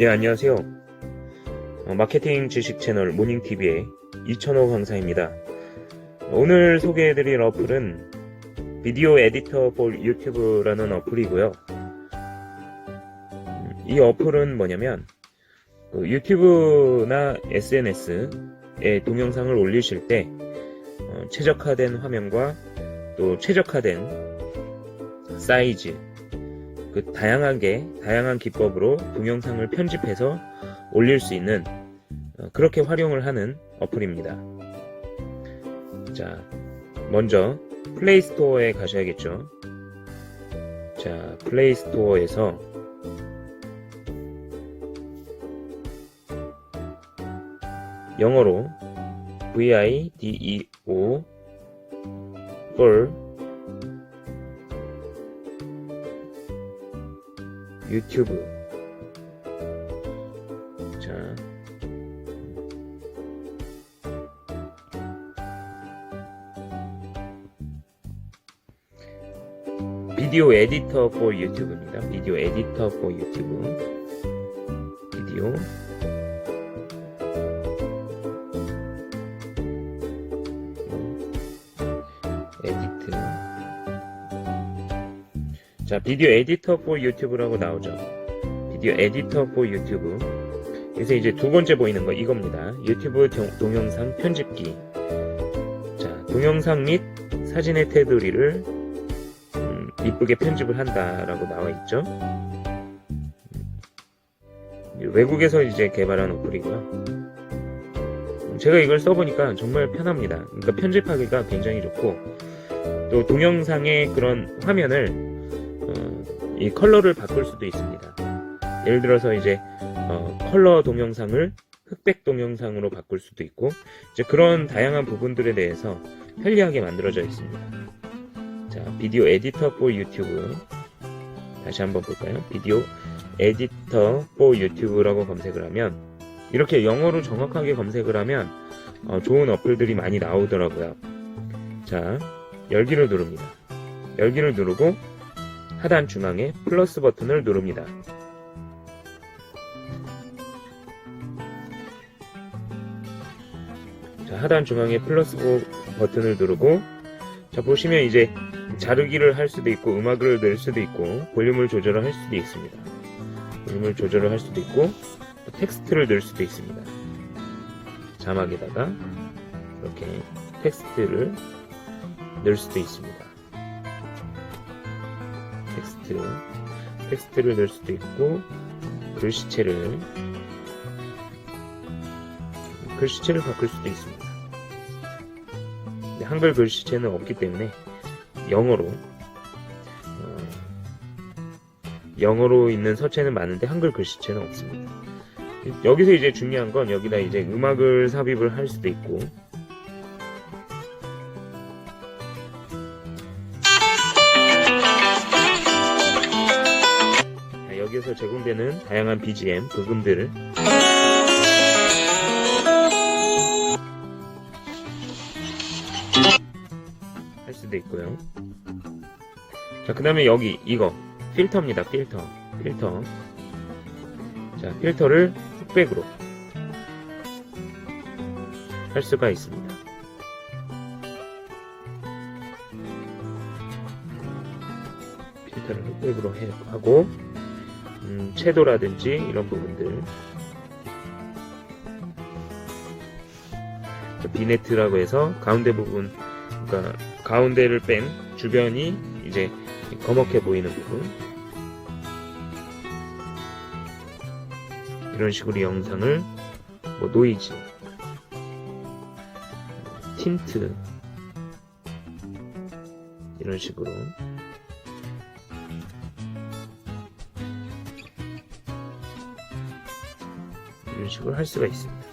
예, 안녕하세요. 어, 마케팅 지식 채널 모닝TV의 이천호 강사입니다. 오늘 소개해드릴 어플은 비디오 에디터 for 유튜브라는 어플이고요. 음, 이 어플은 뭐냐면 그 유튜브나 SNS에 동영상을 올리실 때 어, 최적화된 화면과 또 최적화된 사이즈, 그 다양하게 다양한 기법으로 동영상을 편집해서 올릴 수 있는 어, 그렇게 활용을 하는 어플입니다. 자, 먼저 플레이 스토어에 가셔야겠죠. 자, 플레이 스토어에서 영어로 VIDEO for 유튜브. 자. 비디오 에디터 for 유튜브입니다. 비디오 에디터 for 유튜브. 비디오 자, 비디오 에디터 for 유튜브라고 나오죠. 비디오 에디터 for 유튜브. 여기서 이제 두 번째 보이는 거 이겁니다. 유튜브 동, 동영상 편집기. 자, 동영상 및 사진의 테두리를 음, 이쁘게 편집을 한다라고 나와 있죠. 음, 외국에서 이제 개발한 어플이고요. 음, 제가 이걸 써보니까 정말 편합니다. 그러니까 편집하기가 굉장히 좋고 또 동영상의 그런 화면을 어, 이 컬러를 바꿀 수도 있습니다. 예를 들어서 이제 어, 컬러 동영상을 흑백 동영상으로 바꿀 수도 있고 이제 그런 다양한 부분들에 대해서 편리하게 만들어져 있습니다. 자, 비디오 에디터 for 유튜브 다시 한번 볼까요? 비디오 에디터 for 유튜브라고 검색을 하면 이렇게 영어로 정확하게 검색을 하면 어, 좋은 어플들이 많이 나오더라고요. 자, 열기를 누릅니다. 열기를 누르고 하단 중앙에 플러스 버튼을 누릅니다. 자, 하단 중앙에 플러스 버튼을 누르고 자, 보시면 이제 자르기를 할 수도 있고 음악을 넣을 수도 있고 볼륨을 조절을 할 수도 있습니다. 볼륨을 조절을 할 수도 있고 또 텍스트를 넣을 수도 있습니다. 자막에다가 이렇게 텍스트를 넣을 수도 있습니다. 텍스트, 텍스트를 넣을 수도 있고, 글씨체를, 글씨체를 바꿀 수도 있습니다. 한글 글씨체는 없기 때문에, 영어로, 어, 영어로 있는 서체는 많은데 한글 글씨체는 없습니다. 여기서 이제 중요한 건 여기다 이제 음악을 삽입을 할 수도 있고, 여기서 제공되는 다양한 BGM, 부금들을 할 수도 있고요. 자, 그 다음에 여기 이거 필터입니다. 필터, 필터. 자, 필터를 흑백으로 할 수가 있습니다. 필터를 흑백으로 해- 하고 음, 채도라든지 이런 부분들. 자, 비네트라고 해서 가운데 부분 그러니까 가운데를 뺀 주변이 이제 검게 보이는 부분. 이런 식으로 영상을 뭐 노이즈 틴트. 이런 식으로 이런 식으로 할 수가 있습니다.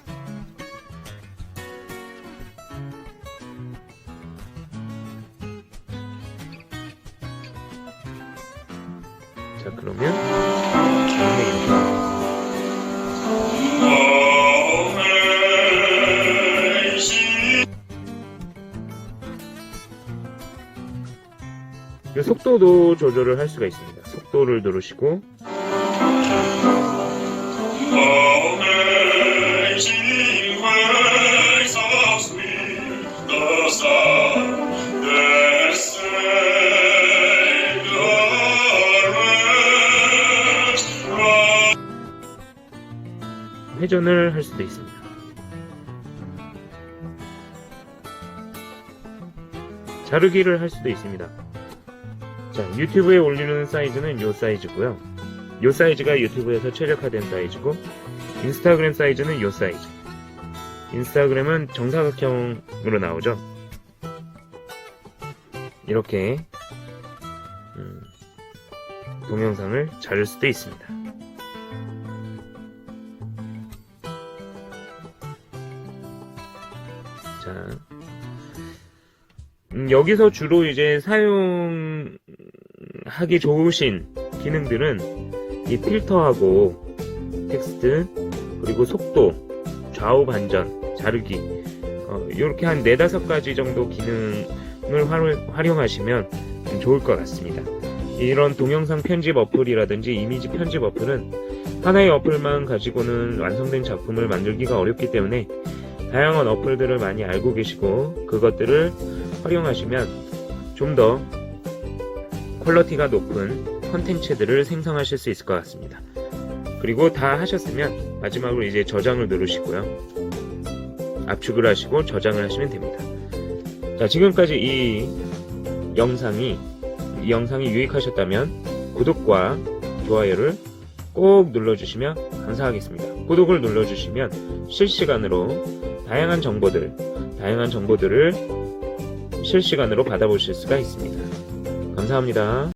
자 그러면 이렇게 이 속도도 조절을 할 수가 있습니다. 속도를 누르시고 회전을 할 수도 있습니다. 자르기를 할 수도 있습니다. 자, 유튜브에 올리는 사이즈는 이 사이즈고요. 이 사이즈가 유튜브에서 최적화된 사이즈고 인스타그램 사이즈는 이 사이즈. 인스타그램은 정사각형으로 나오죠. 이렇게 음, 동영상을 자를 수도 있습니다. 자, 음, 여기서 주로 이제 사용하기 좋으신 기능들은 이 필터하고 텍스트 그리고 속도, 좌우 반전, 자르기 어, 이렇게 한 네다섯 가지 정도 기능을 활- 활용하시면 좀 좋을 것 같습니다. 이런 동영상 편집 어플이라든지 이미지 편집 어플은 하나의 어플만 가지고는 완성된 작품을 만들기가 어렵기 때문에 다양한 어플들을 많이 알고 계시고 그것들을 활용하시면 좀 더 퀄리티가 높은 컨텐츠들을 생성하실 수 있을 것 같습니다. 그리고 다 하셨으면 마지막으로 이제 저장을 누르시고요. 압축을 하시고 저장을 하시면 됩니다. 자, 지금까지 이 영상이 이 영상이 유익하셨다면 구독과 좋아요를 꼭 눌러주시면 감사하겠습니다. 구독을 눌러주시면 실시간으로 다양한 정보들, 다양한 정보들을 실시간으로 받아보실 수가 있습니다. 감사합니다.